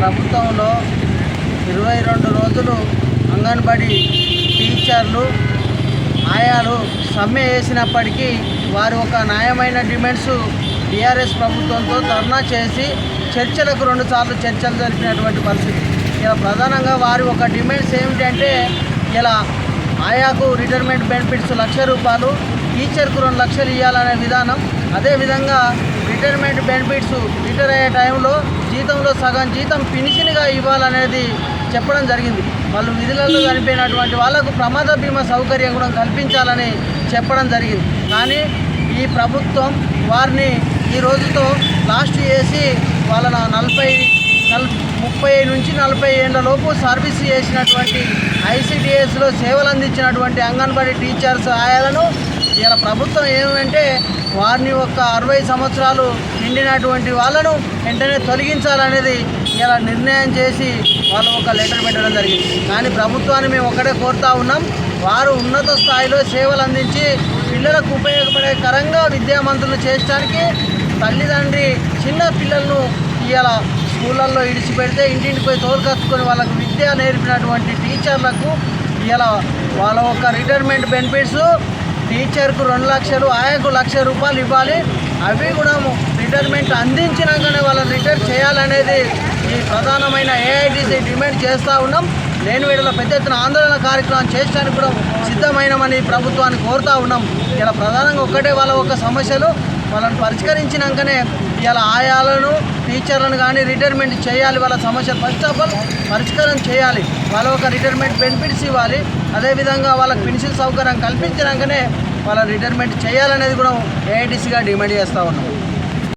ప్రభుత్వంలో ఇరవై రెండు రోజులు అంగన్వాడీ టీచర్లు ఆయాలు సమ్మె వేసినప్పటికీ వారు ఒక న్యాయమైన డిమాండ్స్ టీఆర్ఎస్ ప్రభుత్వంతో ధర్నా చేసి చర్చలకు రెండుసార్లు చర్చలు జరిపినటువంటి పరిస్థితి. ఇలా ప్రధానంగా వారి ఒక డిమాండ్స్ ఏమిటంటే ఇలా ఆయాకు రిటైర్మెంట్ బెనిఫిట్స్ లక్ష రూపాయలు టీచర్కు రెండు లక్షలు ఇవ్వాలనే విధానం. అదేవిధంగా రిటైర్మెంట్ బెనిఫిట్స్ రిటైర్ అయ్యే టైంలో జీతంలో సగం జీతం ఫినిషింగ్గా ఇవ్వాలనేది చెప్పడం జరిగింది. వాళ్ళు విధులలో చనిపోయినటువంటి వాళ్ళకు ప్రమాద బీమా సౌకర్యం కూడా కల్పించాలని చెప్పడం జరిగింది. కానీ ఈ ప్రభుత్వం వారిని ఈ రోజుతో లాస్ట్ చేసి వాళ్ళ నలభై నల్ ముప్పై నుంచి నలభై ఏళ్ళ లోపు సర్వీస్ చేసినటువంటి ఐసిడిఎస్లో సేవలు అందించినటువంటి అంగన్వాడీ టీచర్స్ ఆయాలను ఇలా ప్రభుత్వం ఏమంటే వారిని ఒక అరవై సంవత్సరాలు నిండినటువంటి వాళ్ళను వెంటనే తొలగించాలనేది ఇలా నిర్ణయం చేసి వాళ్ళు ఒక లెటర్ పెట్టడం జరిగింది. కానీ ప్రభుత్వాన్ని మేము ఒకటే కోరుతా ఉన్నాం. వారు ఉన్నత స్థాయిలో సేవలు అందించి పిల్లలకు ఉపయోగపడే కరంగా విద్యామంతులు చేయడానికి తల్లిదండ్రి చిన్న పిల్లలను ఇవాళ స్కూళ్ళల్లో ఇడిచిపెడితే ఇంటింటికి పోయి తోలుకచ్చుకొని వాళ్ళకు విద్య నేర్పినటువంటి టీచర్లకు ఇలా వాళ్ళ యొక్క రిటైర్మెంట్ బెనిఫిట్స్ టీచర్కు రెండు లక్షలు ఆయకు లక్ష రూపాయలు ఇవ్వాలి. అవి కూడా రిటైర్మెంట్ అందించినాకనే వాళ్ళని రిటైర్ చేయాలనేది ఈ ప్రధానమైన ఏఐటీసీ డిమాండ్ చేస్తూ ఉన్నాం. నేను వీళ్ళ పెద్ద ఎత్తున ఆందోళన కార్యక్రమం చేయడానికి కూడా సిద్ధమైనమని ప్రభుత్వాన్ని కోరుతూ ఉన్నాం. ఇలా ప్రధానంగా ఒక్కటే వాళ్ళ ఒక సమస్యలు వాళ్ళని పరిష్కరించినాకనే ఇలా ఆయాలను టీచర్లను కానీ రిటైర్మెంట్ చేయాలి వాళ్ళ సమస్యలు ఫస్ట్ ఆఫ్ ఆల్ పరిష్కారం చేయాలి. వాళ్ళ ఒక రిటైర్మెంట్ బెనిఫిట్స్ ఇవ్వాలి. అదేవిధంగా వాళ్ళకి పెన్షన్ సౌకర్యం కల్పించినాకనే వాళ్ళ రిటైర్మెంట్ చేయాలనేది కూడా ఏఐటీసీగా డిమాండ్ చేస్తూ ఉన్నాం.